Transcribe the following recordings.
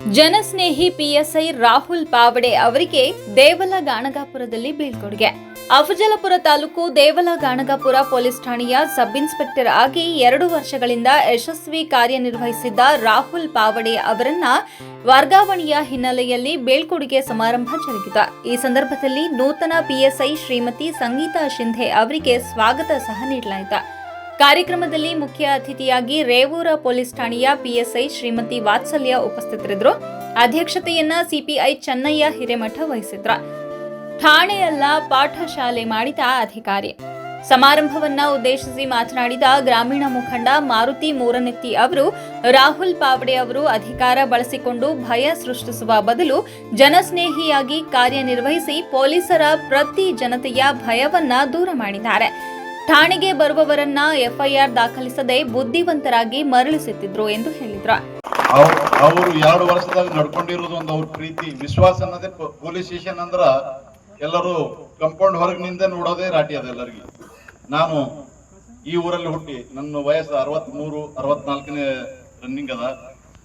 ಜನಸ್ನೇಹಿ PSI Rahul ಪಾವಡೆ ಅವರಿಗೆ ದೇವಲ ಗಾಣಗಾಪುರದಲ್ಲಿ ಬೀಳ್ಕೊಡುಗೆ. ಅಫಜಲಪುರ ತಾಲೂಕು ದೇವಲ ಗಾಣಗಾಪುರ ಪೊಲೀಸ್ ಠಾಣೆಯ ಸಬ್ ಇನ್ಸ್ಪೆಕ್ಟರ್ ಆಗಿ ಎರಡು ವರ್ಷಗಳಿಂದ ಯಶಸ್ವಿ ಕಾರ್ಯನಿರ್ವಹಿಸಿದ್ದ ರಾಹುಲ್ ಪಾವಡೆ ಅವರನ್ನ ವರ್ಗಾವಣೆಯ ಹಿನ್ನೆಲೆಯಲ್ಲಿ ಬೀಳ್ಕೊಡುಗೆ ಸಮಾರಂಭ ಜರುಗಿದ ಈ ಸಂದರ್ಭದಲ್ಲಿ ನೂತನ ಪಿಎಸ್ಐ ಶ್ರೀಮತಿ ಸಂಗೀತಾ ಶಿಂಧೆ ಅವರಿಗೆ ಸ್ವಾಗತ ಸಹ ನೀಡಲಾಯಿತು. ಕಾರ್ಯಕ್ರಮದಲ್ಲಿ ಮುಖ್ಯ ಅತಿಥಿಯಾಗಿ ರೇವೂರ ಪೊಲೀಸ್ ಠಾಣೆಯ ಪಿಎಸ್ಐ ಶ್ರೀಮತಿ ವಾತ್ಸಲ್ಯ ಉಪಸ್ಥಿತರಿದ್ದರು. ಅಧ್ಯಕ್ಷತೆಯನ್ನ ಸಿಪಿಐ ಚೆನ್ನಯ್ಯ ಹಿರೇಮಠ ವಹಿಸಿದ್ರ. ಠಾಣೆಯಲ್ಲ ಪಾಠಶಾಲೆ ಮಾಡಿದ ಅಧಿಕಾರಿ. ಸಮಾರಂಭವನ್ನ ಉದ್ದೇಶಿಸಿ ಮಾತನಾಡಿದ ಗ್ರಾಮೀಣ ಮುಖಂಡ ಮಾರುತಿ ಮೂರನೆತ್ತಿ ಅವರು, ರಾಹುಲ್ ಪಾವಡೆ ಅವರು ಅಧಿಕಾರ ಬಳಸಿಕೊಂಡು ಭಯ ಸೃಷ್ಟಿಸುವ ಬದಲು ಜನಸ್ನೇಹಿಯಾಗಿ ಕಾರ್ಯನಿರ್ವಹಿಸಿ ಪೊಲೀಸರ ಪ್ರತಿ ಜನತೆಯ ಭಯವನ್ನ ದೂರ ಮಾಡಿದ್ದಾರೆ. ಠಾಣೆಗೆ ಬರುವವರನ್ನ ಎಫ್ಐಆರ್ ದಾಖಲಿಸದೆ ಬುದ್ಧಿವಂತರಾಗಿ ಮರಳಿಸುತ್ತಿದ್ರು ಎಂದು ಹೇಳಿದ್ರು. ಅವರು ಎರಡು ವರ್ಷದಾಗ ನಡ್ಕೊಂಡಿರೋದು ಒಂದು ಅವ್ರ ಪ್ರೀತಿ, ವಿಶ್ವಾಸ ಅನ್ನೋದೇ ಪೊಲೀಸ್ ಸ್ಟೇಷನ್ ಅಂದ್ರ ಎಲ್ಲರೂ ಕಂಪೌಂಡ್ ಹೊರಗಿನಿಂದ ನೋಡೋದೇ ರಾಟಿ ಅದ ಎಲ್ಲರಿಗೆ. ನಾನು ಈ ಊರಲ್ಲಿ ಹುಟ್ಟಿ, ನನ್ನ ವಯಸ್ಸು ಅರವತ್ಮೂರು, ಅರವತ್ನಾಲ್ಕನೇ ರನ್ನಿಂಗ್ ಅದ.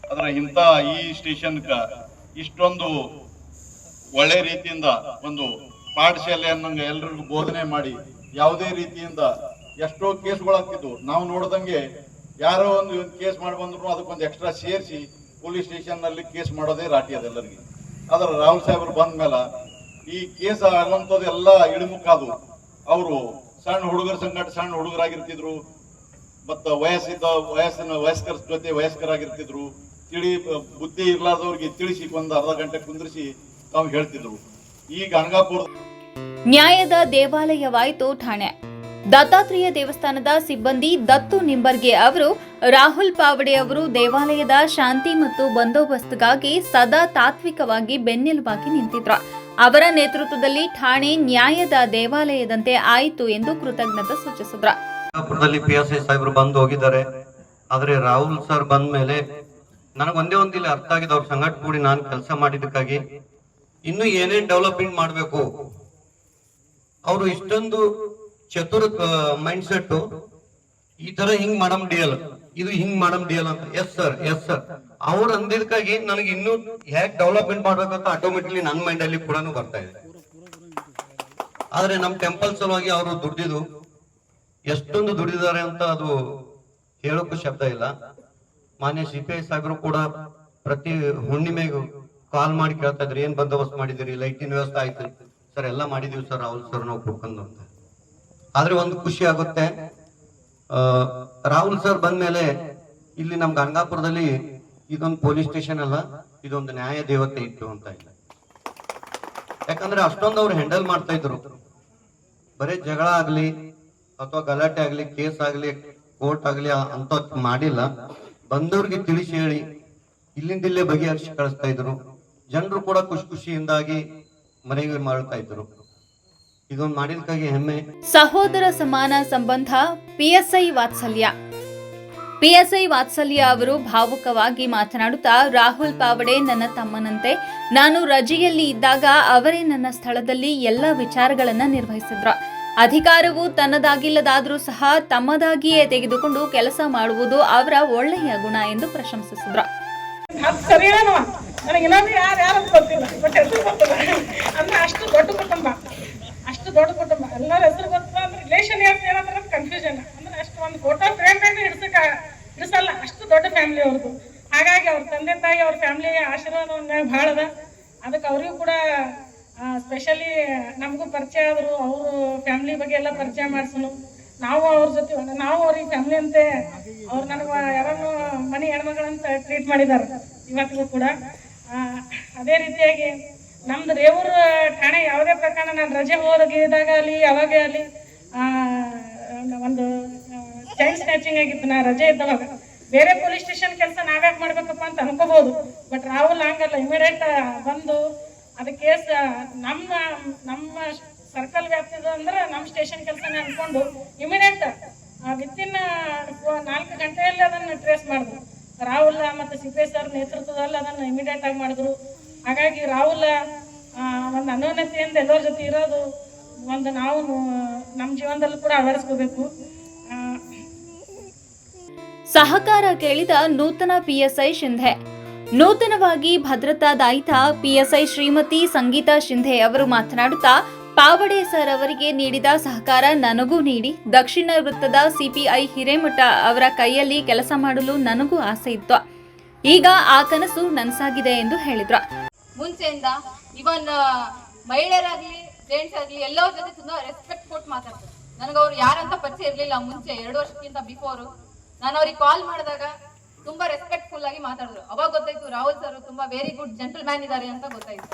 ಆದ್ರೆ ಇಂಥ ಈ ಸ್ಟೇಷನ್ಕ ಇಷ್ಟೊಂದು ಒಳ್ಳೆ ರೀತಿಯಿಂದ ಒಂದು ಪಾಠಶಾಲೆ ಅನ್ನಂಗ ಎಲ್ರಿಗೂ ಬೋಧನೆ ಮಾಡಿ ಯಾವುದೇ ರೀತಿಯಿಂದ ಎಷ್ಟೋ ಕೇಸ್ಗಳಾಗ್ತಿದ್ವು ನಾವು ನೋಡ್ದಂಗೆ ಯಾರೋ ಒಂದು ಕೇಸ್ ಮಾಡಿ ಬಂದ್ರು, ಅದಕ್ಕೊಂದು ಎಕ್ಸ್ಟ್ರಾ ಸೇರಿಸಿ ಪೊಲೀಸ್ ಸ್ಟೇಷನ್ನಲ್ಲಿ ಕೇಸ್ ಮಾಡೋದೇ ರಾಟಿ ಅದೆಲ್ಲರಿಗೆ. ಆದ್ರೆ ರಾಹುಲ್ ಸಾಹೇಬ್ರು ಬಂದ ಮೇಲೆ ಈ ಕೇಸ್ ಆಗುವಂಥದ್ದು ಎಲ್ಲ ಇಳಿಮುಖಾದು ಅವರು ಸಣ್ಣ ಹುಡುಗರ ಸಂಘಟ ಸಣ್ಣ ಹುಡುಗರಾಗಿರ್ತಿದ್ರು. ಮತ್ತ ವಯಸ್ಸಿದ್ದ, ವಯಸ್ಸಿನ ವಯಸ್ಕರ ಜೊತೆ ವಯಸ್ಕರಾಗಿರ್ತಿದ್ರು. ತಿಳಿ, ಬುದ್ಧಿ ಇರ್ಲಾರ್ದವ್ರಿಗೆ ತಿಳಿಸಿ, ಒಂದು ಅರ್ಧ ಗಂಟೆ ಕುಂದ್ರಿಸಿ ತಾವು ಹೇಳ್ತಿದ್ರು. ಈ ಗಣಗಾಪುರ ನ್ಯಾಯದ ದೇವಾಲಯವಾಯಿತು ಠಾಣೆ. ದತ್ತಾತ್ರೇಯ ದೇವಸ್ಥಾನದ ಸಿಬ್ಬಂದಿ ದತ್ತು ನಿಂಬರ್ಗೆ ಅವರು, ರಾಹುಲ್ ಪಾವಡೆ ಅವರು ದೇವಾಲಯದ ಶಾಂತಿ ಮತ್ತು ಬಂದೋಬಸ್ತ್ಗಾಗಿ ಸದಾ ತಾತ್ವಿಕವಾಗಿ ಬೆನ್ನೆಲುಬಾಗಿ ನಿಂತಿದ್ರು. ಅವರ ನೇತೃತ್ವದಲ್ಲಿ ಠಾಣೆ ನ್ಯಾಯದ ದೇವಾಲಯದಂತೆ ಆಯಿತು ಎಂದು ಕೃತಜ್ಞತೆ ಸೂಚಿಸಿದ್ರು. ಪಿ ಸಾಹೇಬ್ರು ಬಂದು ಹೋಗಿದ್ದಾರೆ. ಆದ್ರೆ ರಾಹುಲ್ ಸರ್ ಬಂದ ಮೇಲೆ ನನಗೆ ಒಂದೇ ಒಂದಿಲ್ಲ ಅರ್ಥ ಆಗಿದೆ, ಅವ್ರ ಸಂಘಟ ಕೂಡಿ ನಾನು ಕೆಲಸ ಮಾಡಿದ್ದಕ್ಕಾಗಿ. ಇನ್ನು ಏನೇನ್ ಡೆವಲಪ್ಮೆಂಟ್ ಮಾಡಬೇಕು? ಅವರು ಇಷ್ಟೊಂದು ಚತುರ ಮೈಂಡ್ ಸೆಟ್ ಈ ತರ ಹಿಂಗ್ ಮಾಡಮ್ ಡಿಯಲ್ ಇದು ಹಿಂಗ್ ಮಾಡಮ್ ಡಿಯಲ್ ಅಂತ. ಎಸ್ ಸರ್ ಎಸ್ ಸರ್ ಅವ್ರು ಅಂದಿದ್ಕಾಗಿ ನನಗೆ ಇನ್ನೂ ಹೇಗ್ ಡೆವಲಪ್ಮೆಂಟ್ ಮಾಡ್ಬೇಕಂತ ಆಟೋಮೆಟಿಕ್ಲಿ ನನ್ನ ಮೈಂಡ್ ಅಲ್ಲಿ ಕೂಡ ಬರ್ತಾ ಇದೆ. ಆದ್ರೆ ನಮ್ ಟೆಂಪಲ್ ಸಲುವಾಗಿ ಅವರು ದುಡ್ದಿದ್ದು, ಎಷ್ಟೊಂದು ದುಡಿದಿದ್ದಾರೆ ಅಂತ ಅದು ಹೇಳೋಕ್ಕೂ ಶಬ್ದ ಇಲ್ಲ. ಮಾನ್ಯ ಸಿ ಪಿ ಐ ಸಾಹೇಬರು ಕೂಡ ಪ್ರತಿ ಹುಣ್ಣಿಮೆಗೂ ಕಾಲ್ ಮಾಡಿ ಕೇಳ್ತಾ ಇದ್ರಿ, ಏನ್ ಬಂದೋಬಸ್ತ್ ಮಾಡಿದಿರಿ ಲೈಟಿನ ವ್ಯವಸ್ಥೆ ಆಯ್ತು. ಸರ್, ಎಲ್ಲ ಮಾಡಿದೀವಿ ಸರ್, ರಾಹುಲ್ ಸರ್ ನಾವು ಕುಡ್ಕೊಂಡು ಅಂತ. ಆದ್ರೆ ಒಂದು ಖುಷಿ ಆಗುತ್ತೆ ರಾಹುಲ್ ಸರ್ ಬಂದ್ಮೇಲೆ ಇಲ್ಲಿ ನಮ್ ಗಂಗಾಪುರದಲ್ಲಿ ಇದೊಂದು ಪೊಲೀಸ್ ಸ್ಟೇಷನ್ ಅಲ್ಲ, ಇದೊಂದು ನ್ಯಾಯ ದೇವತೆ ಇತ್ತು ಅಂತ ಇಲ್ಲ. ಯಾಕಂದ್ರೆ ಅಷ್ಟೊಂದು ಅವ್ರು ಹ್ಯಾಂಡಲ್ ಮಾಡ್ತಾ ಇದ್ರು. ಬರೀ ಜಗಳ ಆಗ್ಲಿ, ಅಥವಾ ಗಲಾಟೆ ಆಗ್ಲಿ, ಕೇಸ್ ಆಗ್ಲಿ, ಕೋರ್ಟ್ ಆಗ್ಲಿ ಅಂತ ಮಾಡಿಲ್ಲ. ಬಂದವ್ರಿಗೆ ತಿಳಿಸಿ ಹೇಳಿ, ಇಲ್ಲಿಂದ ಇಲ್ಲೇ ಬಗೆಹರಿಸಿ ಕಳಿಸ್ತಾ ಇದ್ರು. ಜನರು ಕೂಡ ಖುಷಿ ಖುಷಿಯಿಂದಾಗಿ ಮನೆಗೆ ಮಾಡ್ತಾ ಇದ್ರು ಇದೊಂದು ಮಾಡಿದಕ್ಕಾಗಿ ಹೆಮ್ಮೆ. ಸಹೋದರ ಸಮಾನ ಸಂಬಂಧ, ಪಿಎಸ್ಐ ವಾತ್ಸಲ್ಯ. ಪಿಎಸ್ಐ ವಾತ್ಸಲ್ಯ ಅವರು ಭಾವುಕವಾಗಿ ಮಾತನಾಡುತ್ತಾ, ರಾಹುಲ್ ಪಾವಡೆ ನನ್ನ ತಮ್ಮನಂತೆ, ನಾನು ರಜೆಯಲ್ಲಿ ಇದ್ದಾಗ ಅವರೇ ನನ್ನ ಸ್ಥಳದಲ್ಲಿ ಎಲ್ಲ ವಿಚಾರಗಳನ್ನ ನಿರ್ವಹಿಸಿದ್ರು. ಅಧಿಕಾರವು ತನ್ನದಾಗಿಲ್ಲದಾದರೂ ಸಹ ತಮ್ಮದಾಗಿಯೇ ತೆಗೆದುಕೊಂಡು ಕೆಲಸ ಮಾಡುವುದು ಅವರ ಒಳ್ಳೆಯ ಗುಣ ಎಂದು ಪ್ರಶಂಸಿಸಿದ್ರು. ಅದು ಸರಿಯಾನವ ನನಗೆ ಇನ್ನೊಂದು ಯಾರು ಯಾರು ಅಂತ ಗೊತ್ತಿಲ್ಲ. ಬಟ್ ಹೆಸರು ಗೊತ್ತಿಲ್ಲ. ಅಂದ್ರೆ ಅಷ್ಟು ದೊಡ್ಡ ಕುಟುಂಬ. ಅಷ್ಟು ದೊಡ್ಡ ಕುಟುಂಬ. ಎಲ್ಲರ ಹೆಸರು ಗೊತ್ತಿಲ್ಲ ಅಂದ್ರೆ ರಿಲೇಷನ್ ಯಾರು ಏನಂದ್ರೆ ಕನ್ಫ್ಯೂಷನ್ ಅಂದ್ರೆ ಅಷ್ಟು ಒಂದು ಫೋಟೋ ಫ್ರೇಮ್ ಮೇಲೆ ಹಿಡ್ಸಕ ಹಿಡ್ಸಲ್ಲ. ಅಷ್ಟು ದೊಡ್ಡ ಫ್ಯಾಮಿಲಿ ಅವ್ರದ್ದು. ಹಾಗಾಗಿ ಅವ್ರ ತಂದೆ ತಾಯಿ ಅವ್ರ ಫ್ಯಾಮಿಲಿ ಆಶೀರ್ವಾದವನ್ನ ಭಾಳ ಅದ. ಅದಕ್ಕೆ ಅವರಿಗೂ ಕೂಡ ಸ್ಪೆಷಲಿ ನಮಗೂ ಪರಿಚಯ ಆದರು. ಅವರು ಫ್ಯಾಮಿಲಿ ಬಗ್ಗೆ ಎಲ್ಲ ಪರಿಚಯ ಮಾಡಿಸನು. ನಾವು ಅವ್ರ ಜೊತೆ ನಾವು ಅವ್ರಿಗೆ ಫ್ಯಾಮಿಲಿ ಅಂತೆ, ಅವ್ರು ನನಗೆ ಯಾರನ್ನು ಮನೆ ಹೆಣ್ಮಗಳಂತ ಟ್ರೀಟ್ ಮಾಡಿದ್ದಾರೆ ಇವತ್ತಿಗೂ ಕೂಡ. ಅದೇ ರೀತಿಯಾಗಿ ನಮ್ದು ರೇವೂರು ಠಾಣೆ ಯಾವುದೇ ಪ್ರಕರಣ ನಾನು ರಜೆ ಹೋದಾಗ ಅಲ್ಲಿ ಯಾವಾಗ ಅಲ್ಲಿ ಒಂದು ಚೈನ್ ಸ್ನ್ಯಾಚಿಂಗ್ ಆಗಿತ್ತು. ನಾ ರಜೆ ಇದ್ದವಾಗ. ಬೇರೆ ಪೊಲೀಸ್ ಸ್ಟೇಷನ್ ಕೆಲಸ ನಾವ್ಯಾಕೆ ಮಾಡ್ಬೇಕಪ್ಪ ಅಂತ ಅನ್ಕೋಬಹುದು ಬಟ್ ರಾಹುಲ್ ಹಂಗಲ್ಲ ಇಮಿಡಿಯೇಟ್ ಬಂದು, ಅದು ಕೇಸ್ ನಮ್ಮ ನಮ್ಮ ಸರ್ಕಲ್ ವ್ಯಾಪ್ತಿದು ಅಂದ್ರೆ ನಮ್ಮ ಸ್ಟೇಷನ್ ಕೆಲಸನೇ ಅನ್ಕೊಂಡು ಇಮಿಡಿಯೇಟ್ ವಿತಿನ್ ನಾಲ್ಕು ಗಂಟೆಯಲ್ಲಿ ಅದನ್ನ ಟ್ರೇಸ್ ಮಾಡಿದ್ರು. ರಾಹುಲ್ ಮತ್ತು ಸರ್ ನೇತೃತ್ವದಲ್ಲಿ ಅದನ್ನ ಇಮಿಡಿಯೇಟ್ ಆಗಿ ಮಾಡಿದ್ರು. ಹಾಗಾಗಿ ರಾಹುಲ್ ಒಂದು ಅನ್ಯೋನ್ಯತೆಯಿಂದ ಎಲ್ಲರ ಜೊತೆ ಇರೋದು ಒಂದು ನಾವು ನಮ್ಮ ಜೀವನದಲ್ಲೂ ಕೂಡ ಅಳವಡಿಸ್ಕೋಬೇಕು. ಸಹಕಾರ ಕೇಳಿದ ನೂತನ ಪಿಎಸ್ಐ ಶಿಂಧೆ. ನೂತನವಾಗಿ ಭದ್ರತಾ ದಾಯಿತ ಪಿಎಸ್ಐ ಶ್ರೀಮತಿ ಸಂಗೀತಾ ಶಿಂಧೆ ಅವರು ಮಾತನಾಡುತ್ತಾ ಪಾವಡೆ ಸರ್ ಅವರಿಗೆ ನೀಡಿದ ಸಹಕಾರ ನನಗೂ ನೀಡಿ ದಕ್ಷಿಣ ವೃತ್ತದ ಸಿಪಿಐ ಹಿರೇಮಠ ಅವರ ಕೈಯಲ್ಲಿ ಕೆಲಸ ಮಾಡಲು ನನಗೂ ಆಸೆ ಇತ್ತು. ಈಗ ಆ ಕನಸು ನನಸಾಗಿದೆ ಎಂದು ಹೇಳಿದ್ರು. ಮುಂಚೆಯಿಂದ ಇವನ್ ಮಹಿಳೆಯರಾಗ್ಲಿ ಜೆಂಟ್ಸ್ ಆಗ್ಲಿ ಎಲ್ಲರ ಜೊತೆ ತುಂಬಾ ರೆಸ್ಪೆಕ್ಟ್ ಕೊಟ್ಟು ಮಾತಾಡ್ತಾರೆ. ನನಗೆ ಅವ್ರು ಯಾರಂತ ಪರಿಚಯ ಇರಲಿಲ್ಲ ಮುಂಚೆ, ಎರಡು ವರ್ಷಕ್ಕಿಂತ ಬಿಫೋರ್ ನಾನು ಅವ್ರಿಗೆ ಕಾಲ್ ಮಾಡಿದಾಗ ತುಂಬಾ ರೆಸ್ಪೆಕ್ಟ್ಫುಲ್ ಆಗಿ ಮಾತಾಡಿದ್ರು. ಅವಾಗ ಗೊತ್ತಾಯ್ತು ರಾಹುಲ್ ಸರ್ ತುಂಬಾ ವೆರಿ ಗುಡ್ ಜೆಂಟಲ್ ಮ್ಯಾನ್ ಇದ್ದಾರೆ ಅಂತ ಗೊತ್ತಾಯ್ತು.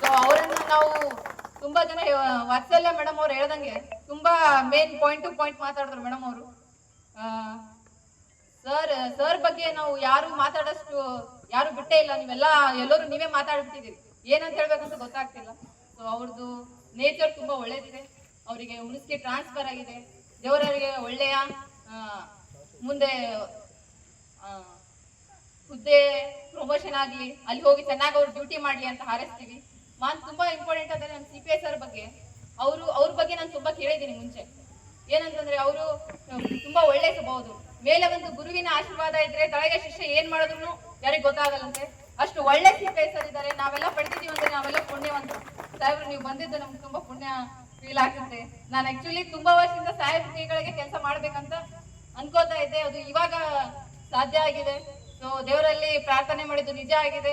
ಸೊ ಅವರನ್ನ ನಾವು ತುಂಬಾ ಜನ ವಾತ್ಸಲ್ಯ ಮೇಡಮ್ ಅವ್ರು ಹೇಳ್ದಂಗೆ ತುಂಬಾ ಮೇನ್ ಪಾಯಿಂಟ್ ಟು ಪಾಯಿಂಟ್ ಮಾತಾಡಿದ್ರು ಮೇಡಮ್ ಅವರು. ಸರ್ ಸರ್ ಬಗ್ಗೆ ನಾವು ಯಾರು ಮಾತಾಡೋಷ್ಟು, ಯಾರು ಬಿಟ್ಟೇ ಇಲ್ಲ. ನೀವೆಲ್ಲ ಎಲ್ಲರೂ ನೀವೇ ಮಾತಾಡ್ಬಿಟ್ಟಿದ್ದೀರಿ. ಏನಂತ ಹೇಳ್ಬೇಕಂತ ಗೊತ್ತಾಗ್ತಿಲ್ಲ. ಸೊ ಅವ್ರದ್ದು ನೇಚರ್ ತುಂಬಾ ಒಳ್ಳೇದಿದೆ. ಅವರಿಗೆ ಹುಣಸ್ಗೆ ಟ್ರಾನ್ಸ್ಫರ್ ಆಗಿದೆ. ದೇವರವರಿಗೆ ಒಳ್ಳೆಯ ಮುಂದೆ ಹುದ್ದೆ ಪ್ರಮೋಷನ್ ಆಗಲಿ, ಅಲ್ಲಿ ಹೋಗಿ ಚೆನ್ನಾಗಿ ಅವ್ರು ಡ್ಯೂಟಿ ಮಾಡಲಿ ಅಂತ ಹಾರೈಸ್ತೀವಿ. ಮಾನ್ ತುಂಬಾ ಇಂಪಾರ್ಟೆಂಟ್ ಅಂದ್ರೆ ನನ್ನ ಸಿ ಪಿ ಎಸ್ ಸರ್ ಬಗ್ಗೆ. ಅವರು ಅವ್ರ ಬಗ್ಗೆ ನಾನು ತುಂಬಾ ಕೇಳಿದ್ದೀನಿ ಮುಂಚೆ. ಏನಂತಂದ್ರೆ ಅವರು ತುಂಬಾ ಒಳ್ಳೆ ಸ್ವಭಾವದು ಮೇಲೆ ಒಂದು ಗುರುವಿನ ಆಶೀರ್ವಾದ ಇದ್ರೆ ತಳಗೆ ಶಿಷ್ಯ ಏನ್ ಮಾಡಿದ್ರು ಯಾರಿಗ್ ಗೊತ್ತಾಗಲ್ಲಂತೆ. ಅಷ್ಟು ಒಳ್ಳೆ ಸಿ ಪಿ ಎಸ್ ಇದ್ದಾರೆ ನಾವೆಲ್ಲ ಪಡ್ತಿದೀವಿ ಅಂದ್ರೆ ನಾವೆಲ್ಲ ಪುಣ್ಯವಂತರು ಸಾಹೇಬ್ರು, ನೀವು ಬಂದಿದ್ದು ನಮ್ಗೆ ತುಂಬಾ ಪುಣ್ಯ ಫೀಲ್ ಆಗುತ್ತೆ. ನಾನು ಆಕ್ಚುಲಿ ತುಂಬಾ ವರ್ಷದಿಂದ ಸಾಹೇಬ್ರಿಗಳಿಗೆ ಕೆಲಸ ಮಾಡ್ಬೇಕಂತ ಅನ್ಕೋತಾ ಇದ್ದೆ. ಅದು ಇವಾಗ ಸಾಧ್ಯ ಆಗಿದೆ. ಸೊ ದೇವರಲ್ಲಿ ಪ್ರಾರ್ಥನೆ ಮಾಡಿದ್ದು ನಿಜ ಆಗಿದೆ.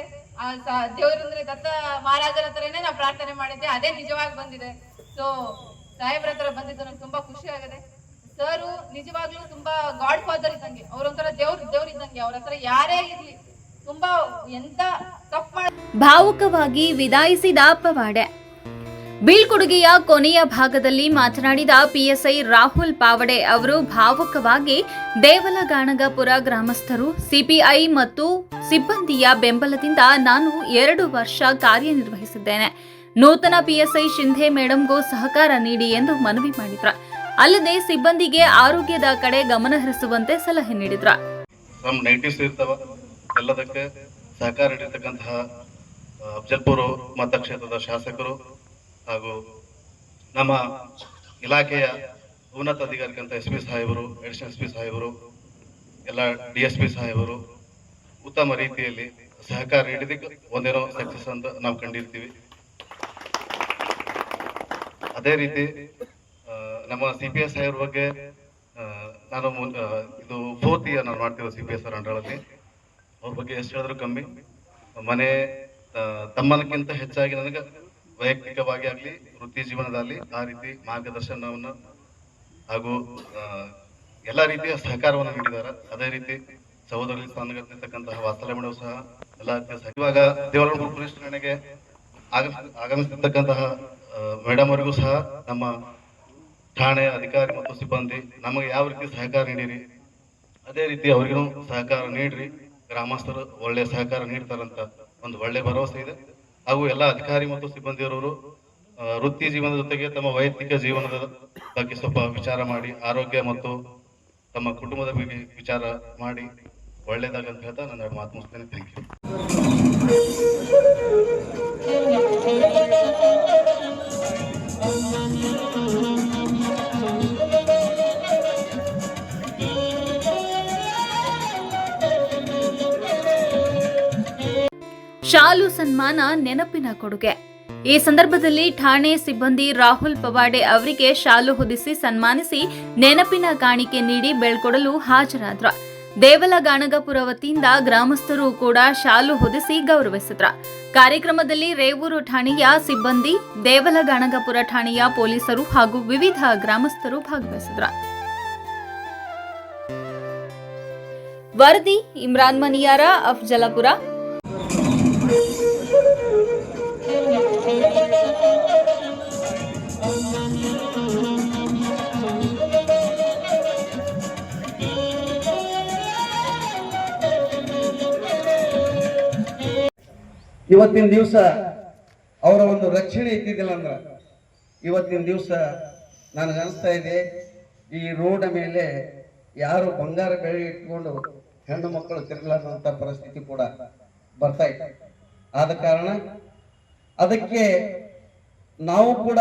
ದೇವರಂದ್ರೆ ದತ್ತ ಮಹಾರಾಜರ ಹತ್ರನೇ ನಾವು ಪ್ರಾರ್ಥನೆ ಮಾಡಿದ್ದೆ. ಅದೇ ನಿಜವಾಗಿ ಬಂದಿದೆ. ಸೊ ಸಾಹೇಬ್ರ ಹತ್ರ ಬಂದಿದ್ದು ನಂಗೆ ತುಂಬಾ ಖುಷಿ ಆಗಿದೆ. ಸರ್ ನಿಜವಾಗ್ಲೂ ತುಂಬಾ ಗಾಡ್ ಫಾದರ್ ಇದ್ದಂಗೆ ಅವ್ರೊಂಥರ ದೇವ್ರ ದೇವ್ರ ಇದ್ದಂಗೆ. ಅವ್ರ ಹತ್ರ ಯಾರೇ ಇರ್ಲಿ. ತುಂಬಾ ಎಂತ ಮಾಡ ಭಾವುಕವಾಗಿ ವಿದಾಯಿಸಿದ ಪವಾಡೆ. ಬೀಳ್ಕೊಡುಗೆಯ ಕೊನೆಯ ಭಾಗದಲ್ಲಿ ಮಾತನಾಡಿದ ಪಿಎಸ್ಐ ರಾಹುಲ್ ಪಾವಡೆ ಅವರು ಭಾವುಕವಾಗಿ ದೇವಲಗಾಣಗಪುರ ಗ್ರಾಮಸ್ಥರು, ಸಿಪಿಐ ಮತ್ತು ಸಿಬ್ಬಂದಿಯ ಬೆಂಬಲದಿಂದ ನಾನು ಎರಡು ವರ್ಷ ಕಾರ್ಯನಿರ್ವಹಿಸಿದ್ದೇನೆ. ನೂತನ ಪಿಎಸ್ಐ ಶಿಂಧೆ ಮೇಡಂಗೂ ಸಹಕಾರ ನೀಡಿ ಎಂದು ಮನವಿ ಮಾಡಿದ್ರ. ಅಲ್ಲದೆ ಸಿಬ್ಬಂದಿಗೆ ಆರೋಗ್ಯದ ಕಡೆ ಗಮನ ಹರಿಸುವಂತೆ ಸಲಹೆ ನೀಡಿದ್ರ. ಸಹಕಾರ ನೀಡಿರ್ತಕ್ಕಂತಹ ಅಫ್ಜಲ್ಪುರ ಮತಕ್ಷೇತ್ರದ ಶಾಸಕರು ಹಾಗೂ ನಮ್ಮ ಇಲಾಖೆಯ ಉನ್ನತ ಅಧಿಕಾರಿಗಳಂತ ಎಸ್ ಪಿ ಸಾಹೇಬರು ಅಡಿಷನಲ್ ಎಸ್ ಪಿ ಸಾಹೇಬರು, ಎಲ್ಲ ಡಿ ಎಸ್ ಪಿ ಸಾಹೇಬರು ಉತ್ತಮ ರೀತಿಯಲ್ಲಿ ಸಹಕಾರ ನೀಡಿದಕ್ಕೆ ಒಂದೇನೋ ಸಕ್ಸಸ್ ಅಂತ ನಾವು ಕಂಡಿರ್ತೀವಿ. ಅದೇ ರೀತಿ ನಮ್ಮ ಸಿ ಪಿ ಎಸ್ ಸಾಹೇಬ್ರ ಬಗ್ಗೆ ನಾನು ಇದು ಫೋರ್ತ್ ಇಯರ್ ನಾನು ಮಾಡ್ತಿರೋ ಸಿ ಪಿ ಎಸ್ ಆರ್ ಅವ್ರ ಬಗ್ಗೆ ಎಷ್ಟು ಹೇಳಿದ್ರು ಕಮ್ಮಿ. ಮನೆ ತಮ್ಮನಕ್ಕಿಂತ ಹೆಚ್ಚಾಗಿ ನನಗೆ ವೈಯಕ್ತಿಕವಾಗಿ ಆಗಲಿ, ವೃತ್ತಿ ಜೀವನದಲ್ಲಿ ಆ ರೀತಿ ಮಾರ್ಗದರ್ಶನವನ್ನು ಹಾಗೂ ಎಲ್ಲ ರೀತಿಯ ಸಹಕಾರವನ್ನು ನೀಡಿದ್ದಾರೆ ಅದೇ ರೀತಿ ಸಹೋದರಲ್ಲಿ ಸ್ಥಾನಗತಿರ್ತಕ್ಕಂತಹ ವಾತ್ಸಲ್ಯ ಮೇಡಮ್ ಸಹ ಎಲ್ಲ ಇವಾಗ ದೇವರಗುರು ಆಗಮಿಸ್ತಿರ್ತಕ್ಕಂತಹ ಆಗಮಿಸಿರ್ತಕ್ಕಂತಹ ಮೇಡಮ್ ಅವರಿಗೂ ಸಹ ನಮ್ಮ ಠಾಣೆ ಅಧಿಕಾರಿ ಮತ್ತು ಸಿಬ್ಬಂದಿ ನಮಗೆ ಯಾವ ರೀತಿ ಸಹಕಾರ ನೀಡಿರಿ, ಅದೇ ರೀತಿ ಅವರಿಗೂ ಸಹಕಾರ ನೀಡ್ರಿ. ಗ್ರಾಮಸ್ಥರು ಒಳ್ಳೆಯ ಸಹಕಾರ ನೀಡ್ತಾರಂತ ಒಂದು ಒಳ್ಳೆ ಭರವಸೆ ಇದೆ. ಹಾಗೂ ಎಲ್ಲ ಅಧಿಕಾರಿ ಮತ್ತು ಸಿಬ್ಬಂದಿಯವರು ವೃತ್ತಿ ಜೀವನದ ಜೊತೆಗೆ ತಮ್ಮ ವೈಯಕ್ತಿಕ ಜೀವನದ ಬಗ್ಗೆ ಸ್ವಲ್ಪ ವಿಚಾರ ಮಾಡಿ, ಆರೋಗ್ಯ ಮತ್ತು ತಮ್ಮ ಕುಟುಂಬದ ಬಗ್ಗೆ ವಿಚಾರ ಮಾಡಿ ಒಳ್ಳೇದಾಗಂತ ಹೇಳ್ತಾ ನನ್ನ ಮಾತು ಮುಗಿಸ್ತೇನೆ. ಥ್ಯಾಂಕ್ ಯು ಶಾಲು ಸನ್ಮಾನ ನೆನಪಿನ ಕೊಡುಗೆ. ಈ ಸಂದರ್ಭದಲ್ಲಿ ಠಾಣೆ ಸಿಬ್ಬಂದಿ ರಾಹುಲ್ ಪವಾಡೆ ಅವರಿಗೆ ಶಾಲು ಹೊದಿಸಿ ಸನ್ಮಾನಿಸಿ ನೆನಪಿನ ಕಾಣಿಕೆ ನೀಡಿ ಬೆಳ್ಕೊಡಲು ಹಾಜರಾದ್ರ. ದೇವಲ ಗಾಣಗಪುರ ವತಿಯಿಂದ ಗ್ರಾಮಸ್ಥರು ಕೂಡ ಶಾಲು ಹೊದಿಸಿ ಗೌರವಿಸಿದ್ರ. ಕಾರ್ಯಕ್ರಮದಲ್ಲಿ ರೇವೂರು ಠಾಣೆಯ ಸಿಬ್ಬಂದಿ ದೇವಲ ಗಾಣಗಪುರ ಠಾಣೆಯ ಪೊಲೀಸರು ಹಾಗೂ ವಿವಿಧ ಗ್ರಾಮಸ್ಥರು ಭಾಗವಹಿಸಿದ್ರ. ವರದಿ, ಇಮ್ರಾನ್ ಮನಿಯಾರ, ಅಫ್ಜಲಪುರ. ಇವತ್ತಿನ ದಿವಸ ಅವರ ಒಂದು ರಕ್ಷಣೆ ಇದ್ದಿದ್ದಿಲ್ಲ ಅಂದ್ರೆ. ಇವತ್ತಿನ ದಿವಸ ನನಗನ್ನಿಸ್ತಾ ಇದೆ, ಈ ರೋಡ್ ಮೇಲೆ ಯಾರು ಬಂಗಾರ ಬೆಳೆ ಇಟ್ಕೊಂಡು ಹೆಣ್ಣು ಮಕ್ಕಳು ತಿರುಗಲಾರಂತ ಪರಿಸ್ಥಿತಿ ಕೂಡ ಬರ್ತಾ ಇತ್ತು ಆದ ಕಾರಣ ಅದಕ್ಕೆ ನಾವು ಕೂಡ